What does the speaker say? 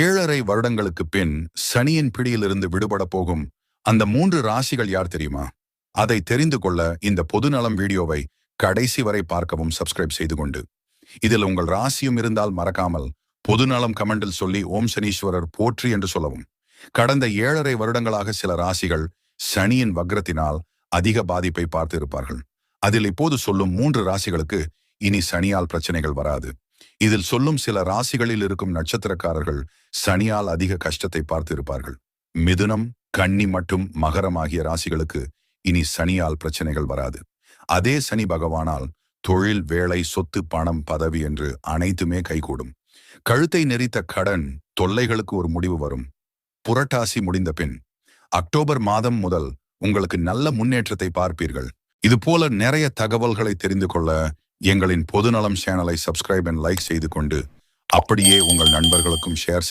ஏழரை வருடங்களுக்கு பின் சனியின் பிடியிலிருந்து விடுபட போகும் அந்த மூன்று ராசிகள் யார் தெரியுமா? அதை தெரிந்து கொள்ள இந்த பொதுநலம் வீடியோவை கடைசி வரை பார்க்கவும் சப்ஸ்கிரைப் செய்து கொண்டு. இதில் உங்கள் ராசியும் இருந்தால் மறக்காமல் பொதுநலம் கமெண்டில் சொல்லி ஓம் சனீஸ்வரர் போற்றி என்று சொல்லவும். கடந்த ஏழரை வருடங்களாக சில ராசிகள் சனியின் வக்ரத்தினால் அதிக பாதிப்பை பார்த்து இருப்பார்கள் அதில் இப்போது சொல்லும் மூன்று ராசிகளுக்கு இனி சனியால் பிரச்சனைகள் வராது. இதில் சொல்லும் சில ராசிகளில் இருக்கும் நட்சத்திரக்காரர்கள் சனியால் அதிக கஷ்டத்தை பார்த்திருப்பார்கள். மிதுனம் கன்னி மற்றும் மகரம் ஆகிய ராசிகளுக்கு இனி சனியால் பிரச்சனைகள் வராது. அதே சனி பகவானால் தொழில் வேலை சொத்து பணம் பதவி என்று அனைத்துமே கைகூடும். கழுத்தை நெறித்த கடன் தொல்லைகளுக்கு ஒரு முடிவு வரும். புரட்டாசி முடிந்த பின் அக்டோபர் மாதம் முதல் உங்களுக்கு நல்ல முன்னேற்றத்தை பார்ப்பீர்கள். இது போல நிறைய தகவல்களை தெரிந்து கொள்ள எங்களின் பொதுநலம் சேனலை சப்ஸ்கிரைப் அண்ட் லைக் செய்து கொண்டு அப்படியே உங்கள் நண்பர்களுக்கும் ஷேர்